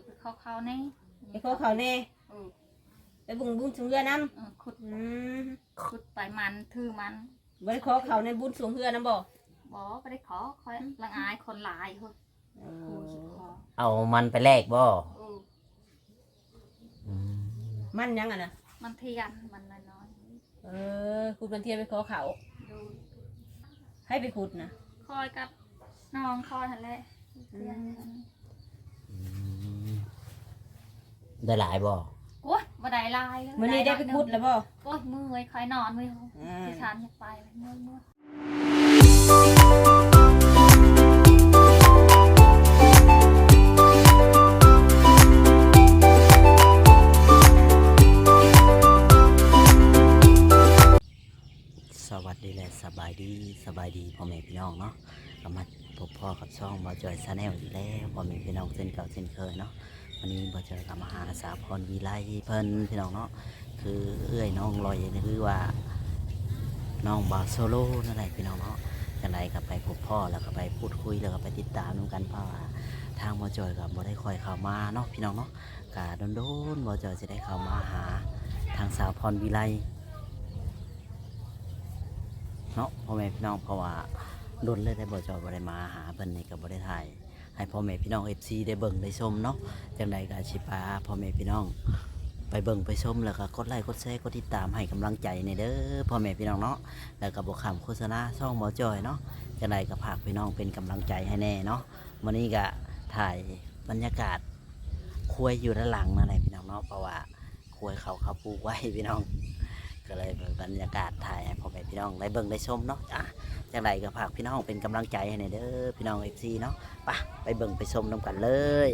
อไปเข้าเขานี่ไปขอเขาแน่เออไปบุญบุญสูงเรือน้เออขุดำอืมขุดไปมันถือมันบ่ได้ขอเขาในบุญสูงเรือน้ำบ่บ่ไปได้ขอคอยละอายคนหลายเฮ้ยเอครูสิอขอเอามันไปแลกบ่เอออืมมันยังอะนะมันเทียนมันน้อยเออขุดบันเทียนไปขอเขาๆดูให้ไปขุดนะ คอยกับน้องคอยหั่นแหละเทียนกัน อืม ได้หลายบ่โอ้ยบ่ได้หลายเลยมื้อนี้ได้ไปขุดแล้วบ่โอ้ยมือไว้คอยนอนไว้เฮาอืมที่ชานอยากไปเลยมือมือ วันนี้บอจอยกับมาหาสาวพรวีไลเพิ่นพี่น้องเนาะคือเอื้อยน้องลอยนี่คือว่าน้องบาโซโลนั่นแหละพี่น้องเนาะจังไรก็ไปพบพ่อแล้วก็ไปพูดคุยแล้วก็ไปติดตามดูกันเพราะว่าทางบอจอยกับบ่ได้คอยเข้ามาเนาะพี่น้องเนาะกะโดนๆบอจอยจะได้เข้ามาหาทางสาวพรวีไลเนาะพ่อแม่พี่น้องเพราะว่าโดนเลยได้บ่จอยบ่ได้มาหาเพิ่นนี่ก็บ่ได้ถ่าย ให้พ่อแม่พี่น้อง FC ได้เบิ่งได้ชมเนาะจังใดก็สิพาพ่อแม่พี่น้อง ไปเบิ่งไปชมแล้วก็กดไลค์กดแชร์กดติดตามให้กำลังใจในเด้อพ่อแม่พี่น้องเนาะแล้วก็บ่ข้ามโฆษณาช่องบ่จอยเนาะจังใดก็ฝากพี่น้องเป็นกำลังใจให้แน่เนาะวันนี้ก็ถ่ายบรรยากาศคุยอยู่ด้านหลังนั่นแหละพี่น้องเนาะเพราะว่าคุยเขาเขาปลูกไว้พี่น้อง ก็เลยเป็นบรรยากาศถ่ายให้พ่อแม่พี่น้องได้เบิ่งได้ชมเนาะอะจังไรก็ฝากพี่น้องเป็นกำลังใจให้หน่อยเด้อพี่น้องเอฟซีเนาะไปไปเบิ่งไปชมน้ำกันเลย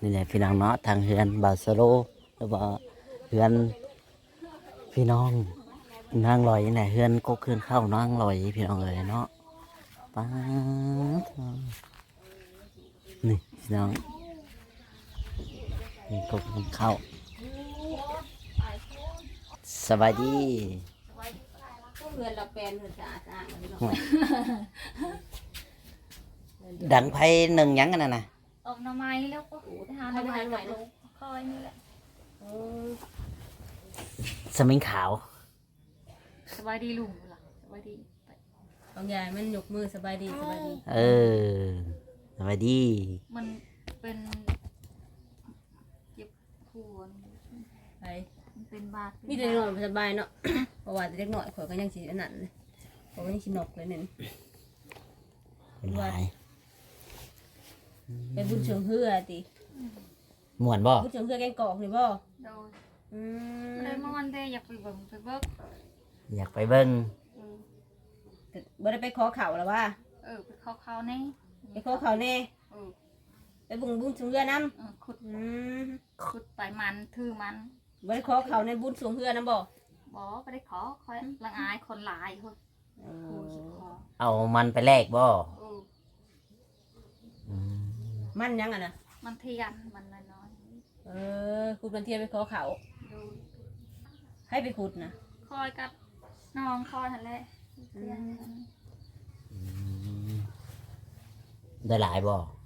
นี่แหละพี่น้องเนาะทางเฮือนบาสโลหรือว่าเฮือนพี่น้องนางลอยนี่แหละเฮือนก็เฮืนเข้านางลอยพี่น้องเลยเนาะป้านี่พี่น้องก็เฮืนเข้า สบายดีเพื่อนเราแปลนเพื่อนสะอาดสะอาดพี่น้องดังไพ่หนึ่งหยังกันนะนะออกหน่อไม้แล้วก็ไปหาหน่อไม้กับลูกคอยนี่แหละเออสมิงขาว สบายดีลุงล่ะสบายดีไปบางอย่างมันยกมือสบายดีสบายดีเออสบายดี มันเป็นเจ็บหัวนี่ไปมัน เป็นบาดมีแต่เด็กน้อยสบายเนาะ เพราะว่าเด็กน้อยข่อยก็ยังสิอันนั้นเลยข่อยก็ยังสินกเลยเนี่ยเป็นไรไปบุญเชิงเฮือติม่วนบ่บุญเชิงเฮือแกงกอกนี่บ่โดยอืมเลยเมื่อวันเดย์อยากไปเบิ่งไปเบิ่งอยากไปเบิ้งเออบ่ได้ไปขอเขาแล้วว่าเออไปเข้าเขานี่ไปขอเขาแน่เออไปบุญบุญสูงเรือน้เออขุดำอืมขุดไปมันถือมัน บ่ได้ขอเขาในบุญสูงเฮือน้ำบ่บ่ไปได้ขอคอยละอายคนหลายเฮ้ยเอครูสิอขอเอามันไปแลกบ่เอออืมมันยังอะนะมันเทียนมันน้อยเออขุดบันเทียนไปขอเขาๆดูให้ไปขุดนะคอยกับน้องคอยหั่นแหละเทียนกันอืมได้หลายบ่โอ้ย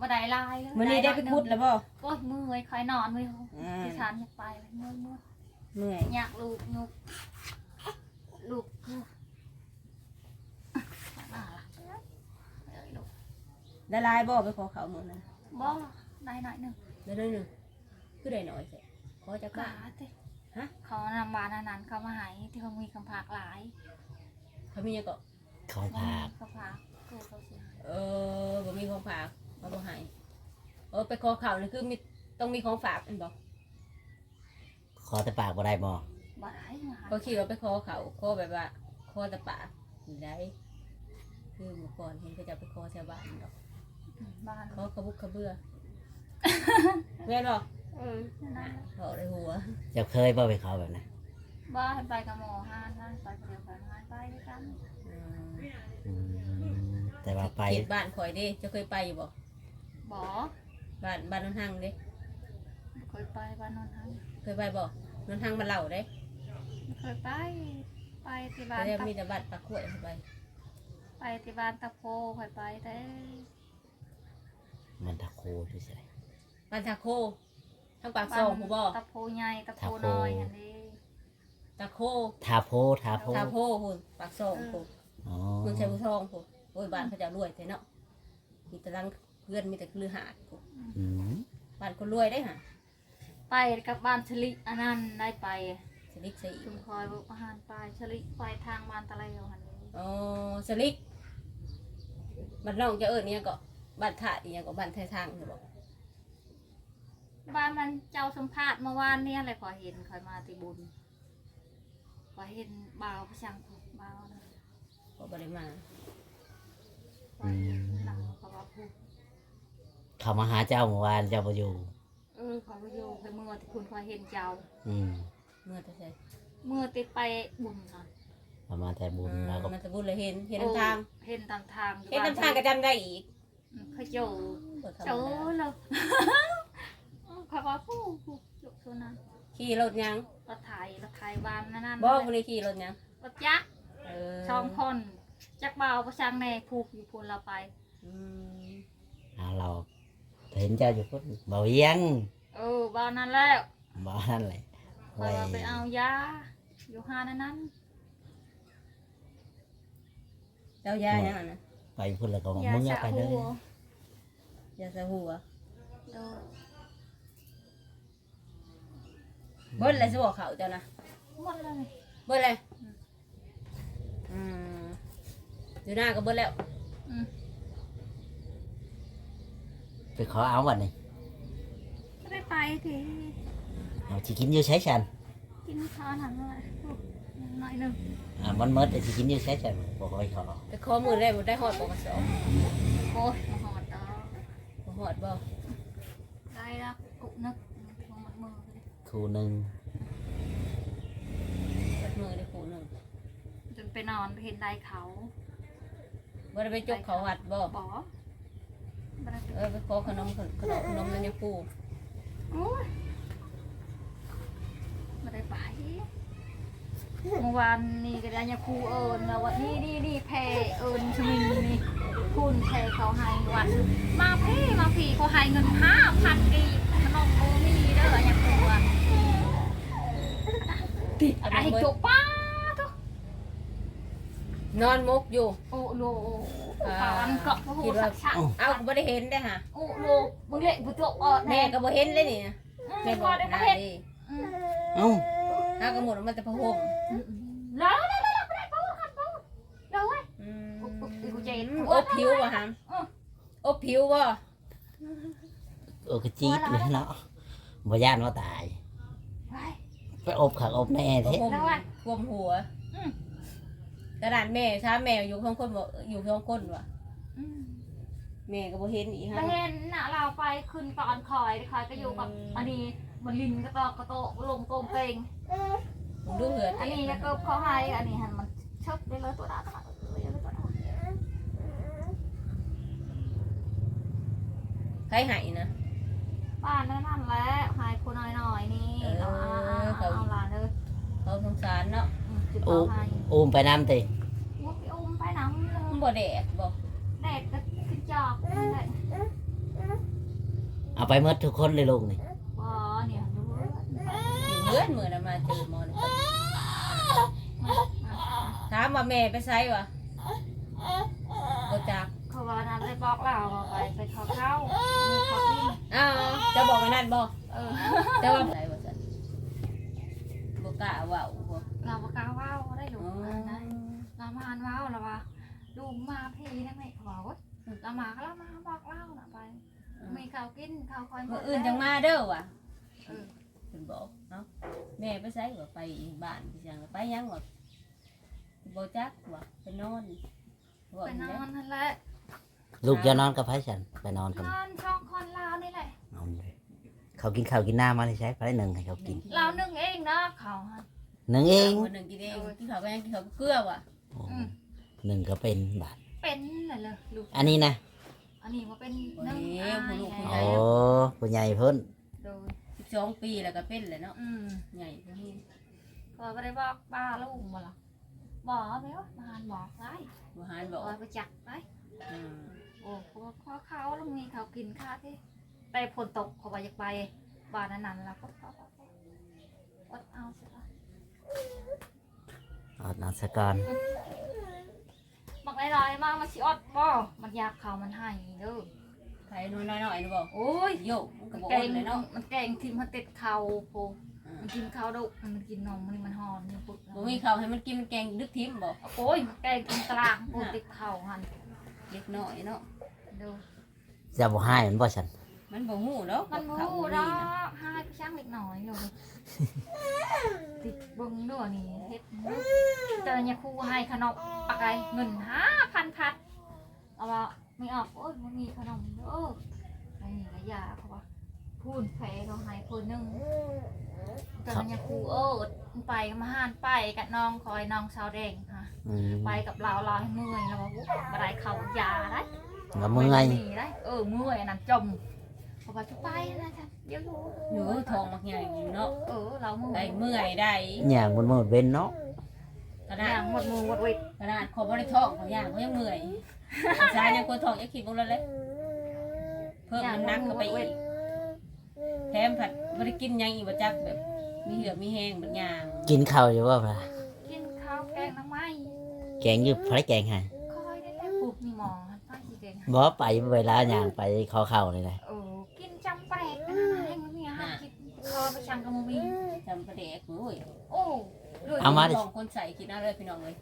บ่ได้หลายเลยมื้อนี้ได้ไปขุดแล้วบ่โอ้ยมือไว้คอยนอนไว้เฮาอืมที่ชานอยากไปเลยมือมือเหนื่อยอยากลูกนุกลูกลูกอะเอ้ยลูกได้ลายบ่ไปขอเขาหมดนะบ่ได้หน่อยหนึงได้เลยหนึ่งคือได้หน่อยใช่ขอจะกกาล้าติฮะ เขานำบานอันนั้นเขามาใหายที่เขามีคำพากหลายเขามีหยังก็ เขาผากคำพากกูเขาเสียเออบ่มีของฝาก มาบ่ให้เออไปขอเขานี่คือมีต้องมีของฝากอันบ่ขอแต่ปากบ่ได้บ่บ่ได้มาหาก็คิดว่าไปขอเขาขอแบบว่าขอแตะปากได้คือเมื่อก่อนเห็นเขาจะไปขอชาวบ้านดอกบ้านขอกระบุกกระเบื้อแม่นบ่เออนั่นแหละขอได้หัวเจ้าเคยบ่ไปเขาแบบนั้นบ้านไปกับหมอห้านนั่นไปเดียวกันห้านไปด้วยกันอืมอืมแต่ว่าไป เขตบ้านข่อยเด้เจะเคยไปอยู่บ่ บ่บ้านบ้านนนทางเด้เคยไปบ้านนนทันเคยไปบ่นนทางบ้านเหล่าเด้เคยไป ไปที่บ้านแต่ตะมีแต่บ้านปลาขวดเข้าไปไปที่บ้านตะโพเคยไปแต่มันตะโคด้วยใช่บ้านทาโคทั้งปากซองผู้บ่ตะโพใหญ่ตะโพน้อยอันนี้ตาโคทาโพทาโพทาโพพุ่นปากซองพุ่นอ๋อ เมืองชัยภูทองพุ่นโอ้ยบ้านเขาเจะรวยแต่เนาะมีแต่รัง เพื่อนมีแต่คลือหาดพุ่นอืมบ้านคนรวยได้หะไปกับบ้านชลิอันนั้นได้ไปสลิกใส่อีชุกมคอยบุกอาหารไปชลิไปทางบ้านตะไลเอาอันนี้อ๋อสลิกบ้านน้องจะเอิ้นเนี่ยงก็บ้านท่าอีหยังก็บ้านไทยทางนี่บอกบ้านมันเจ้าสัมภาษณ์เมื่อวานเนี่ยอะไรขอยเห็นขอยมาติบุญขอยเห็นบ่าวพระชังผูกบ่าวนะก็บ่ได้มาขอยเห็นหลังเขาว่าผูก เขามาหาเจ้าเมื่อวานเจ้าบ่อยู่เออขอยก็อยู่ไปเมื่อที่คุณขอยเห็นเจ้า อืมเมื่อแต่ใส่เมื่อติดไปบุญค่ะประมาณแต่บุญแล้วก็มันจะบุญเลยเห็นเห็นน้ำทางเห็นตามทางอยู่เห็นน้ำทางก็จำได้อีกอืมเขาโจบ่ธรรมโจดาเลยเขาว่าผู้ผู้จุกตัวนั้นขี่รถยังรถไถรถไถบ้านนั่นนั่นบ่บ่ได้ขี่รถยังรถยักษ์เออสองคนจักบ่าวประชังแน่ผูกอยู่พูนเราไปอืมหาเรา เห็นเจ้าอยู่พุ่นเบาเอียงเออบ้านนั้นแล้วบ่นั่นแหละคอยว่าไปเอายาอยู่หานั่นนั้นเจ้ายายังอะนะไปพุ่นแล้วก็บอกยามึงอย่าสะไปเลยหัวยาสะหัวโดนเบิ้ลเลยสิบอกเขาเจ้านะหมดเลยเบิ้ลเลยอืมอยู่หน้าก็เบิ้ลแล้วอืม ไปขอเอาวันนี้ก็ได้ไปทีเอาสิกินอยู่ใช้ฉันกินข้าวหันเลยหน่อยหนึ่งอ่ามันเมิดแต่สิกินอยู่ใช้ฉันบอกไปขอแต่ข้อมือได้บ่ได้หอดปกสองโอ้ยมาหอดดอกบ่หอดบ่ได้แล้วกุนึกลงมัดมือเลยครูหนึ่งปัดมือได้คู่หนึ่งจนไปนอนไปเห็นได้เขาบ่ได้ไปจกเขาวัดบ่บอบ่ได้ เออไปขอขนมขนขนมขนมนั่นเนี่ยปู่โอ้ยไม่ได้ไปเมื่อวานนี่ก็ได้ยาคูเอิญแล้วว่านี่นี่นี่แพเอิญชมินนี่คุณแพเขาให้วันมาพี่มาพี่เขาให้เงินห้าพันกีบขนมโมมีเด้อยาคูอะติดอะไรจบป้าทุก นอนมุกอยู่ โอ้โลปานเกาะพระโหสักชักเอ้าบ่ได้เห็นได้อฮะโอ้โลมึงเละบุตรเออแม่แม่ก็บ่เห็นเลยนี่นะแม่แม่พบออกได้หมาน้าเห็นดิเอ้าหาก็หมดมันจะพะห่มแล้วแล้วแล้วไม่ได้ปูกันปูเดี๋ยวเว้ยอืมกูเจนอบผิวบ่ฮะอบผิวบ่โอ้กระจี๊ดเลยเนาะบ่ย่านว่าตาย ไปไปอบขักอบแน่พะเท่ห่มแล้วว่ะท่วมหัวอืม กระดานแม่ช้าแม่อยู่ท้องคนบ่อยู่ท้องคนว่ะอืมแม่ก็บ่เห็นอีกไปฮะเห็นน่ะเราไปขึ้นก่อนคอยคอยก็อยู่กับอันนี้มันลินกระตอกกระโตกลงโกงเตงผมดูเหือนอันนี้ก็เขาให้อันนี้หันมันชอบได้เลยตัวดาตัวดาตัวดาตัวดาใครใหายนะ บ้านนั่นนั่นแหละให้คนน้อยๆนี่เอาเอาเอาหลานเลยเขาสงสารเนาะ จุดเอาให้อุ้มไปน้ำติวุ้ยอุ้มไปน้ำเลยมันบ่แดดบ่แดดก็ขึ้นจอกนั่นแหละเอาไปเมิดทุกคนเลยลูกนี่บอเนี่ยดูอยู่เหือนมื้อนั้นมาเจอหมอนถามว่าแม่ไปไสวะบ่จักเขาว่านั่นเลยบอกเราไปไปขอเข้ามีขอกินอ้าวจะบอกไอ้นั่นบ่เออแต่ว่าไสว่าซั่นบ่กล้าเว้าบ่เราบอกกล้าว่าวได้ห อ๋ รือ อ นะเรา มาอ่านว่าวเราว่าลุงมาพี่ได้ไหมเขาบอกว่าเรามาก็เรามาบอกเล่าน่ะไป มีข้าวกินข้าวคอยมื้ออื่นจังมาเด้อว่ะเออเพิ่นบอกเนาะแม่ไปไสว่าไปบ้านพี่จังไปยังว่าบ่จักว่าไปนอนว่าไปอีนแล้อวนนั่นแหละลูกจะนอนกับไผฉันไปนอนกับนอนช่องคนลาวนี่แหละเอาเลยเขากินข้าวกินน้ำมาเลยใช้ไปหนึ่งให้เขากินเรานึ่งเองนะเขาฮะหนึ่งเองคนหนึ่งกินเองกินข้าวก็ยังกินข้าวกับเกลือว่ะโอ้อืม หนึ่งก็เป็นบาทเป็นเลยเลยลูกอันนี้นะอันนี้มาเป็นโอ้นึ่งยอายผู้ลูกผู้ไงใหญ่โอ้ผู้ใหญ่เพิ่นโดยสิบสองปีแล้วก็เป็นเลยเนาะอืมใหญ่กว่านี้ก็ไม่ได้บอกป้าลูกมาหรอกบอกไหมว่ามาหันบอกได้บหารบบออกกไปจักไปอืมโอ้พวกเขาเขาลุงมีเขากินข้าวที่แต่ฝนตกเขาว่าอยากไปบ้านนั้นๆแล้วก็อดเอาเสีย ละอดนัสการมักลายๆมากมาสิอดบ่มันอยากเขามันให้เด้อใครน้อยน้อยๆนะบอกโอ้ยโยกมันก็บอกแกงเลยเนาะมันแกงทิมมันติดเข่าโพมันกินข้าวดุมันกินนมมันมันหอนนี่ปุ๊บบ่มีข้าวให้มันกินมันแกงดึกทิมบอกโอ้ยแกงกินตารางปุ๊บติดเข่าหันเล็กน้อยเนาะเด้อจะบ่ให้มันบ่ฉัน มันบ่ฮู้เนาะมันข้าวรู้บ่ดอมีนะกให้พี่ช่างเล็กน้อยอยู่ติดเบิ่งด้วยนี่เฮ็ดเจอเนี่ยครูให้ขนมปากไก่เงินห้าพันพัดเอาว่าไม่ออกโอ้ยมันมีขนมเด้อไอ้นี่ก็ยาเขาว่าพูนแผลเขาให้คนหนึงเจอเนี่ยครูเออไปมาหานไปกับน้องคอยน้องชาวแดงค่ะอืมไปกับเราเราให้เมื่อยแล้วว่าอุ๊ยบ่ได้เขายาได้ก็เมื่อยหนีได้เออเมื่อยอันนั้นจม เพราะว่าจะไปนะจ๊ะเดี๋ยวรู้อยู่ทองมักใหญ่เนาะเออเราเมื่อได้ยเมื่อยได้ย่างบนมือเว้นเนาะขอนาดย่างหมดมือหมดวิตขนาดขอบ่ได้ท้องของย่างเขายังเมื่อยชายยังกลัวท้องอย่าคิดบ่แล้วเลยเพิ่มน้ำหนักเข้าไปอีกแถมผัดบ่ได้กินหยังอีกบ่จักแบบ มีเหือดมีแห้งบัดย่างกินข้าวอยู่ว่าพระกินข้าวแกงน้ำไม้แกงอยู่ไผแกงให้คอยได้แต่ปลูกนี่หมอป้าสีแดงบ่ไปเวลาย่างไปขอข้าวนี่แหละเออกินจำแปลกนะนะให้มันมีอาหารกินคอไปชังกับมูมีจำประเดกโอ้ยโอ้ด้วยเอามาดิท้องคนใส่กินเอาเลยพี่น้องเลย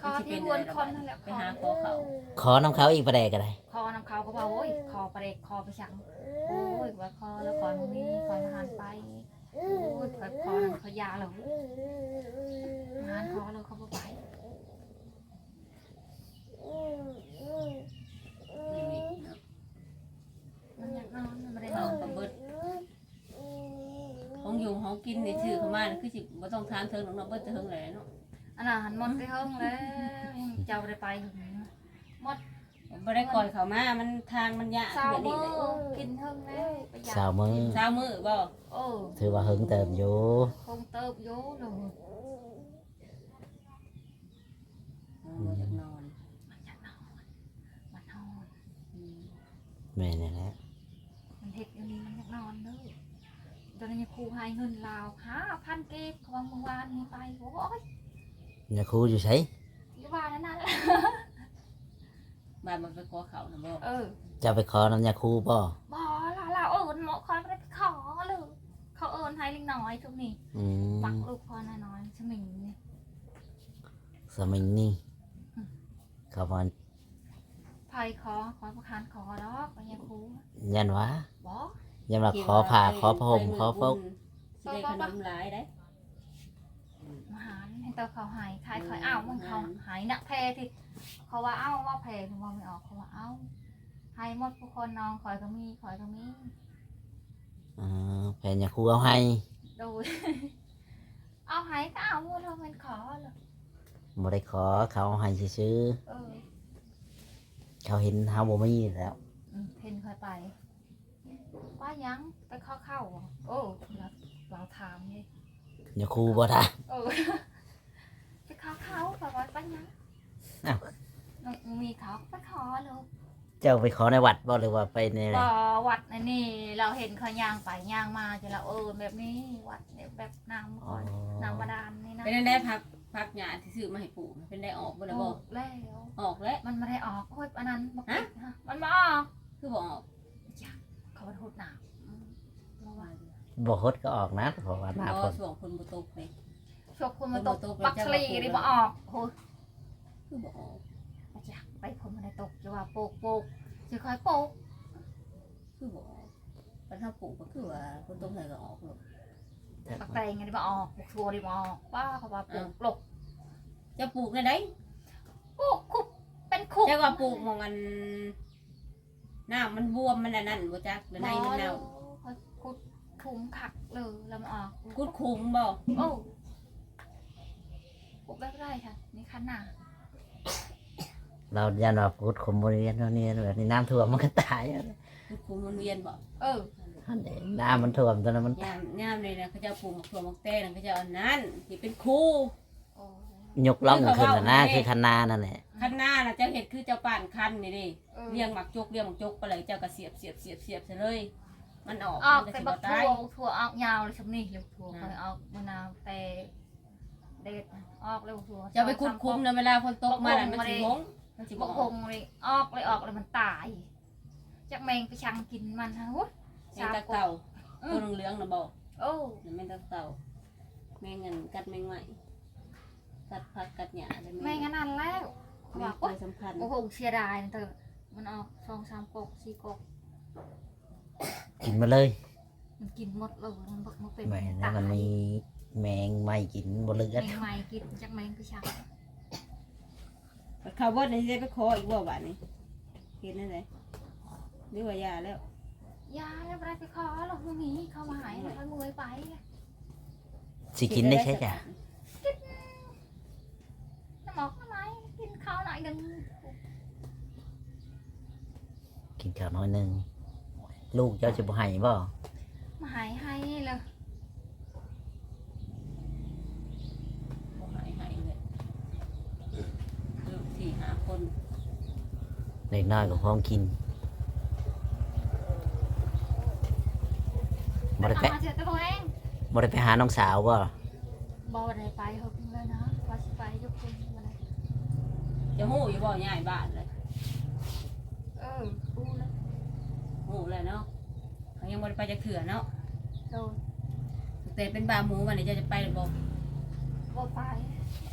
คอที่วนคนนั่นแหละไปคอหาขอเขาขอน้ำเขาอีกประแดกก็ได้คอน้ำเขาก็บอกโอ้ยคอประเด็กคอไปชังโอ้ยว่าคอแล้วคอมูมีคออาหารไปโอ้ยคอคอนั้นเขายาเหรออาหารคอเลยเขาบ่ไป อยู่นี่เนาะ มั นอยากนอนมันไม่ได้นเอาอนกระเบิดของอยู่ของกินในชื่อเขามานี่คือสิบ่ต้องทานเทิงหรอกเนาะเบิดจะเทิงเลยเนาะอันนั้นหันหมดไปห้องแล้วยังเจ้าได้ไปอยู่นะบ่ได้ก่อยเขามา มันทางมันยากเศร้าแบบมืนี้อเลยกินเทิงแล้วไปอยากสาวมือเช้ามื้อบ่โอ้ถือว่าหึงเติมอยู่คงเติบโยเลยเออบ่อยากนอนมันอยากนอนมันนอนอืมแม่นี่แหละ มันเห็ดอยู่นี่มันอยากนอนเลย ตอนนี้ครูให้เงินลาวห้าพันเก็บเขาบอกเมื่อวานนี้ไปโอ้ยอย่าครูอยู่ไสอยู่บ้านนั่นนั่นแหละบ้านมันไปขอเขาน่ะบ่เออจะไปขอน้ำยาครูบ่บอลาลาเอิญหมอคอยไปขอเลยเขาเอิญให้ลิงน้อยทุกนี่อืมปักลูกพอน้อยๆชมิงนี่สมิงนี่อืมเขามาไผ่คอคอยประคานคอดอกไปยังครูยันวะบอ ยันว่าขอผ่าขอผ้าห่มขอฟกสิได้ขนมหลายได้มาหาให้เตาเขาหายใครคอยเอามึงเขาหายนักแพรที่เขาว่าเอาว่าแพรถึงว่าไม่ออกเขาว่าเอาให้หมดทุกคนน้องคอยก็มีคอยก็มีอ่าแฟนยาครูเอาให้โดยเอาหายก็เอาหมดเราเป็นขอเลยบ่ได้ขอเขาเอาให้ซื้อเออๆเขาเห็นเฮาบ่มีแล้วอืมเพนคอยไป ว่ายังไปเข้าเข้าเหรอโอ้เราเราถามนี่ยาครูบ่ท่าเออไปเข้าเข้าไปว่าไปยังอ้าวน้องมีเขาไปขอเลยเจ้าไปขอในวัดบ่หรือว่าไปในอะไรก็วัดในนี่เราเห็นเขาย่างไปย่างมาจะเราเออแบบนี้วัดเนี่ยแบบนางอ๋ก่ออนนางบาดาลนี่นะเป็นได้พักพักหญ้าที่ซื้อมาให้ปู่เป็นได้ออกบ่ล่ะอบ่อกแล้วออกแล้วมันไม่ได้ออกโอ้ยอันนั้นบ บ่ฮดก็ออกนะเพราะว่าหน้าบ่ฝนช่วงฝนบ่ตกนี่ช่วงคุณมาตกฝนบ่ตกปักชลีนี่มาออกโอ้ยคือบ่ออกมาจากไปผมมันได้ตกจะว่าโปกโปกจะคอยโปกคือบ่ออกปัญหาปลูกก็คือว่าฝนตกไหนก็ออกหรอกปักแตงไงนี่มาออกปลูกทัวนี่มาออกป้าเขาว่าปลูกหลกจะปลูกในใดปลูกคุบเป็นคุบจักว่าปลูกหมองมันน้ำมันบวมมันอันนั่นบ่จักแล้วในมันเน่าเขาคุ ดถุงขักเลยแล้วมันออกกุดคุมบ่โอ้ปลูกได้ไรค่ะนี่คันหนาเรายันว่าพุทธคมบริเวณนี้แบบนี้น้ำท่วมมันก็ตายอะกุดคุมมันเวียนบ่เอออันเด้น้ำมันท่วมตอนนั้นมันยามยามเลยนะเขาจะปลูกหมกถั่วหมกแต้นั่นเขาจะเอาอันนั้นที่เป็นคู่โอ้ยกล่องขึ้นน่ะนะคือคันนานั่นแหละคันหน้าน่ะเจ้าเห็ดคือเจ้าป่านคันนี่ดิเออเลี้ยงหมักจกเลี้ยงหมักจกไปเลยเจ้าก็เสียบเสียบเสียบเสียบซะเลย มันออกออกมันแต่จะบับ่กตาถั่ยวถั่วออกยาวเลยชมนี่เลยถั่วอ่าเคยออกมะนาวแต่เด็ดนะออกเลยถั่วจะไปคุดคุ้มนะเวลาฝนตกมาน่ะมันสิหงมันสิบบ่กอคอกงเลยออกเลยออกเลยมันตายจากแมงไปชังกินมันฮะวุ้แมงตะเต่าอืตัวมเหลืองๆน่ะบ่โอ้แมงตะเต่าแมงเงินกัดแมงไหมกัดผักกัดหญ้าได้แมงอันนั้นแล้วแมว่างตัโอ้วยสำคัญโอ้โหเสียดายนะเธอมันออกสองสามกกสี่กก กินมาเลยมันกินหมดเลยมันบอกมันเป็นแหมตาแล้วมันมีแมงไม่กินบ่เหลือแมดงใหม่กินจากแมงไปชังข้าวบดนี่สิได้ไปขออีกบ่บาดนี้เฮ็ดนั่นแหละหรือว่ายาแล้วยาแล้วไปไปขอหรอกมึงหนีเข้ามาหายแล้วมือไปสิกินได้ใช่จ้ะน้ำหมอกทำไมกินข้าวหน่อยหนึ่ง กินข้าวน้อยหนึง ลูกเจ้าสิบ่ให้บ่มาหายให้เลยบ่หายหายเลยลูกสี่ห้าคนเล็กน้อยก็พร้อมกินบ่ได้ไปเอามาเจอตัวเองบ่ได้ไปหาน้องสาวบ่บอได้ไปเขาพิ่งเลยนะว่าสิไปยกคนอะไรจะหู้อยู่บ่ย้ายบ้านเลย เออรู้แล้ว หู้เลยเนาะเขายังบ่ได้ไปจักเถื่อเนาะโดนแต่เป็นบาหมูวันนี้จะจะไปหรือบ่บอไป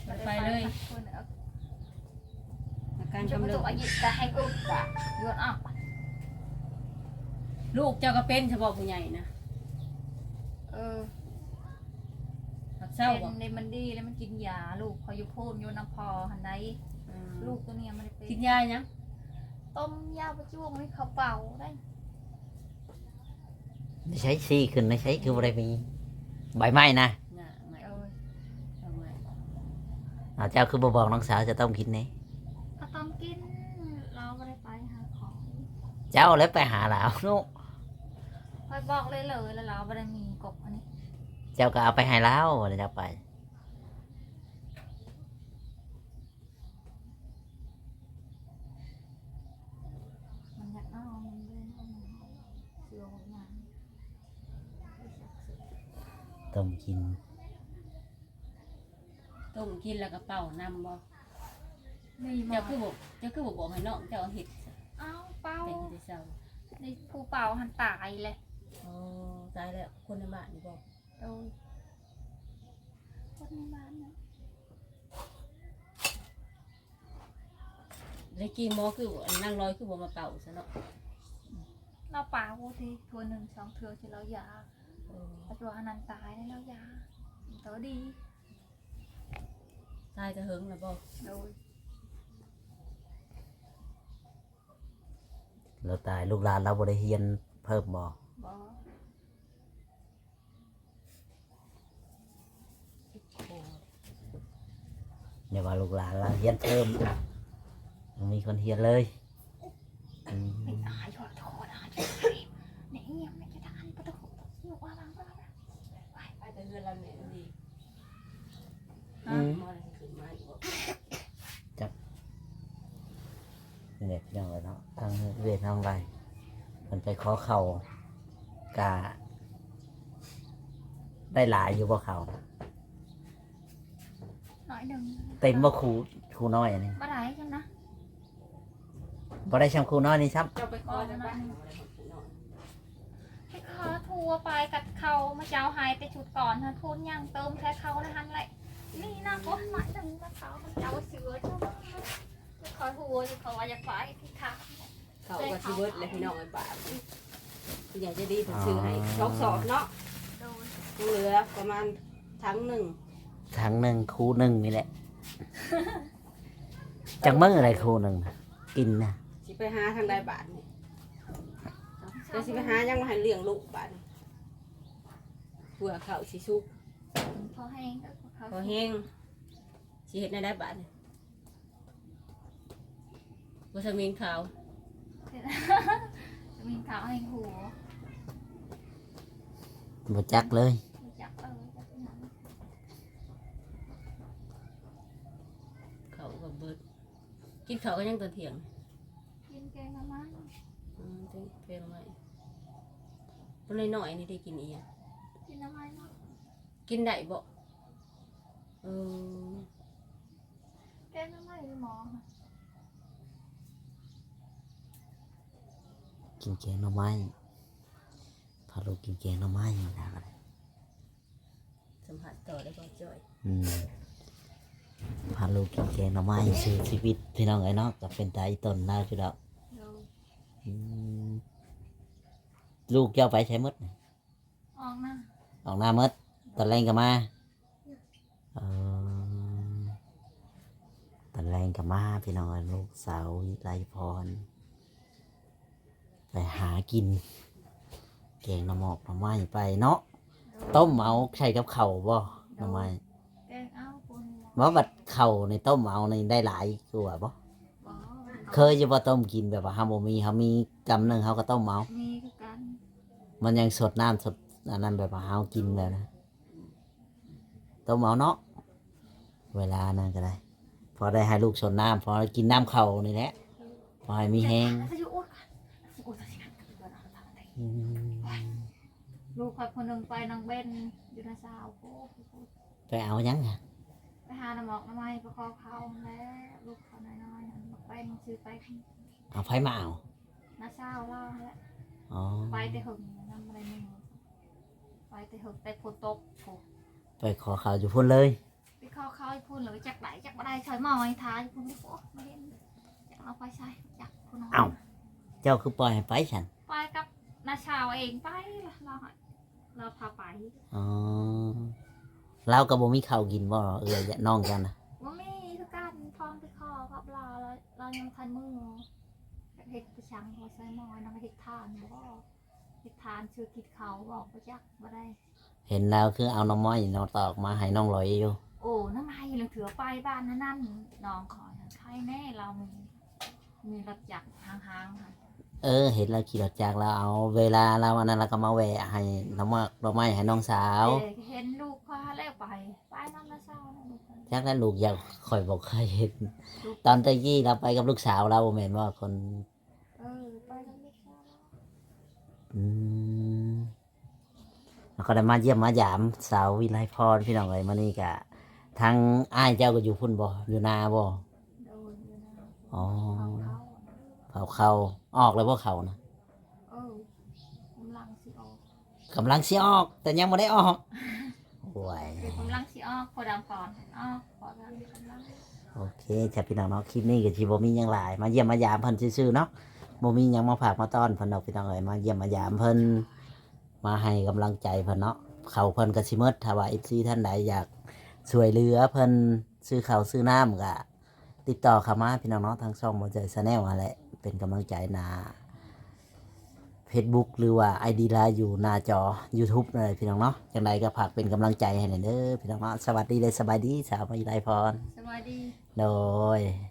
บ่ไปเลยคนเอาอาการจะกำมาเริตัวบอายุแต่ให้กูปะโยนออกลูกเจ้าก็เป็นเฉพาะผู้ใหญ่นะเออหักเศร้าเป็บ่นในมันดีแล้วมันกินยาลูกเขาอยู่พูนอยู่น้ำพอหันใดอืมลูกตัวเนี้ยมันได้เป็นกินยายังต้มยาประจ้วงนี่เขาเป่าได้ได้ ใช้ซี่ขึ้นได้ใช้คือบ่ได้มีใบไม้นะน่ะไม่เออทำไมเอาเจ้าคือบ่บอกน้องสาวจะต้องกินนี่ก็ต้องกินเราไม่ได้ไปหาของเจ้าแล้วไปหาแล้วนุคอยบอกเลยเลยแล้วเราไม่ได้มีกบอันนี้ เจ้าก็เอาไปให้แล้วเดี๋ยวเจ้าไป มันอยากเอามันเลยเอามันเสือของมัน ต้มกินต้มกินแล้วก็เป่านำบ่นี่หมเจ้าอคือบอกเจ้าคือบอกบอกให้น้องเจ้าเห็ดเอาเป่าเป็นที่เศร้าในผู้เป่าหันตายเลยโอ้ตายแล้วคนในบ้านนี่บอกโดยคนในบ้านนะได้กี่หมอคือบ่นั่งรอยคือบ่มาเป่าซะเนาะเราเป่าทีทัวหนึ่งสองเทือจะเรายาเออ ปัจจุบันอันนั้นตายแล้วเรายาตัวดีตายจะเฮิงแล้วบ่โดยเราตายลูกหลานเราบ่ได้เฮียนเพิ่มบ่บอโอ้เดี๋ยวว่าลูกหลานเราเฮียนเพิ่มบ่มีคนเฮียนเลยอืม ไม่อายหัวโทษอายหัวเนี่ยเงียบไม่จะทานประตูหนูว่าบางบ้างนะ ไปแต่เฮือนเราเนี่ยดี อืม หมออะไรขึ้นมาอีกบ่ นี่แหละพี่น้องเอ้ยเนาะทางเวียดทางไรมันไป ขอเข่ากาได้หลายอยู่บ่เขาน้อยหนึ่งเต็มบ่ครูครูน้อยอันนี้มาได้จังนะบ่ได้ช่ำครูน้อยนี่ซ้ำเจ้าไปขอจะบ้านให้เขาทัวไปกัดเขามาเจ้าหายแต่ชุดก่อนท่านพูดยังเติมแค่เขาแล้วทันแหละนี่นะก็หน่อยหนึ่งกับเขาเจ้าเสือเจ้าเขาทัวเขาว่าอยากไปที่ทาง เขาก็สิเบิดเลยพี่น้องไอ้ป่าผู้ใหญ่ใจะดีผมซื้อให้สองสอบเนาะโดยเหลือประมาณทั้งหนึ่งทางหนึ่งครูหนึ่งนี่แหละ จังมื้ออะไรครูหนึ่งน่ะกินนะสิไปหาทางใดบาทนี่เดี๋ยวสิไปหายังมาให้เลี้ยงลูกบาทนี่เพื่อเขาสิสุกพอแห้งก็เขาพอแห้งสิเฮ็ดในได้บาทนี่บ่สมิงขาวจะมีเขา ให้หัวบ่จักเลยจับเออจับหนังเขาก็เบิดกินเขาวก็ยังตอนเที่ยงกินแกงละไม้อืมเที่ยงเที่ยงไหมตัวน้อยๆนี่ได้กินอีหยังกินน้ำมันเนาะกินได้บ่เออแกงน้ำมันหมอค่ะ กินแกงหน่อไม้พาลูกกินแกงหน่อไม้นะก็ได้สัมผัสต่อได้บ่จ้อยอืมพาลูกกินแกงหน่อไม้สู้ชีวิตพี่น้องไอ้เนาะก็เป็นตาอีต้นนาคือดอกเดี๋ยวอืมลูกเจ้าไปใช้มดน่ะออกนะออกหน้ามดตอนแรงก็มาเออตอนแรงก็มาพี่น้องเอ้ยลูกสาววิไลพร ไปหากินแกงหน่อหมอกหน่อไม้ไปเนาะต้มเอาใส่กับเข่าวบ่หน่อไม้แกงเอาคนว่าบัดเข่าในต้มเอาในได้หลายกว่าบ่บ่เคยจะว่าต้มกินแบบว่าฮาโมมีเขามีกำหนึ่งเขาก็ต้มเอามีคือกันมันยังสดน้ำสดอันนั้นแบบว่าเฮากินแล้วนะต้มเอาเนาะเวลานั้นก็ได้ พอได้ให้ลูกสดน้ำพอกินน้ำเข่านี่แหละพอให้มีแห้งจะอยู่ ลูกคอยคนหนึ่งไปนางเบนอยู่ในสาวโอ้โหไปเอายังอะไปหาน้ำหมอกน้ำไม้ประคอเขาแล้วลูกเขาน้อยๆนั่นไปมันซื้อไปเอาไฟมาเอาน้าเศร้าเล่าแล้วอ๋อไปแต่หึงน้ำอะไรนี่ไปแต่หึงแต่โพตกโพไปขอข่าวอยู่พุ่นเลยไปเข้าเขาไอ้พุ่นหรือจักไหนจักบ่ได้ใช้หมอยทายพุ่นโอ้ไม่เห็นจักเอาไปใช้จักพุ่นเอ้าเจ้าคือปล่อยให้ไปฉันไปกับ น้าชาวเองไปเราเราพาไปอ๋อเราก็บ่มีข้าวกินบ่เอออย่าน้องกันนะว่ามีทุกการพร้อมไปคอกับเราเราเรายังทันมือเห็ดประชังพอใช้หมอยน้ำเห็ดทานบ่เห็ดทานชื่อกิดเขาบอกว่าจักบ่ได้ เห็นแล้วคือเอาน้ำม้อยน้องตอกมาให้น้องลอยอยู่ โอ้น้ำไมเหลือถือไปบ้านนั่นนั่นน้องขอใครแน่เรามีมีรถจักรห่างๆค่ะ เออ เห็นแล้วขี่รถจักรแล้วเอาเวลาเราอันนั้นเราก็มาแวะให้น้ำมากดอกไม้ให้น้องสาวเออเห็นลูกพาแล้วไปไปน้ำละเศร้านะลูกจักนั้นลูกอยากคอยบอกเคยเห็นลูกตอนตะกี้เราไปกับลูกสาวเราเหม็นว่าคนเออไปน้ำละเศร้าอืมแล้วก็ได้มาเยี่ยมมายามสาววิไลพรพี่น้องเอ้ยมานี่กะทางอ้ายเจ้าก็อยู่พุ่นบ่อยู่นาบ่โดนอยู่นะอ๋อ เขาเขาเผาเขา ออกเลยพวกเขานะเออกำลังสิออกกำลังสิออก แต่ยังไม่ได้ออกโอ้ยคือกำลังสิออกพอดำก่อนออกพอดำกำลังโอเคจ้ะพี่น้องเนาะคลิปนี้ก็สิบ่มีหยังหลาย มาเยี่ยมมายามเพิ่นซื่อๆเนาะบ่มีหยังมาฝากมาต้อนเพิ่นดอกพี่น้องเอ้ยมาเยี่ยมมายามเพิ่นมาให้กำลังใจเพิ่นเนาะเขาเพิ่นก็สิหมดถ้าว่า FC ท่านใดอยากช่วยเหลือเพิ่นซื้อข้าวซื้อน้ำก็ติดต่อเข้ามาพี่น้องเนาะทางช่องบ่ใจชาแนลอะไร เป็นกำลังใจหนา Facebook หรือว่า ID ไลน์อยู่หน้าจอ YouTube นั่นแหละพี่น้องเนาะจังใดก็ฝากเป็นกำลังใจให้หน่อยเด้อพี่น้องเนาะสวัสดีเลยสบายดีสาววิไลพรสวัสดี โดย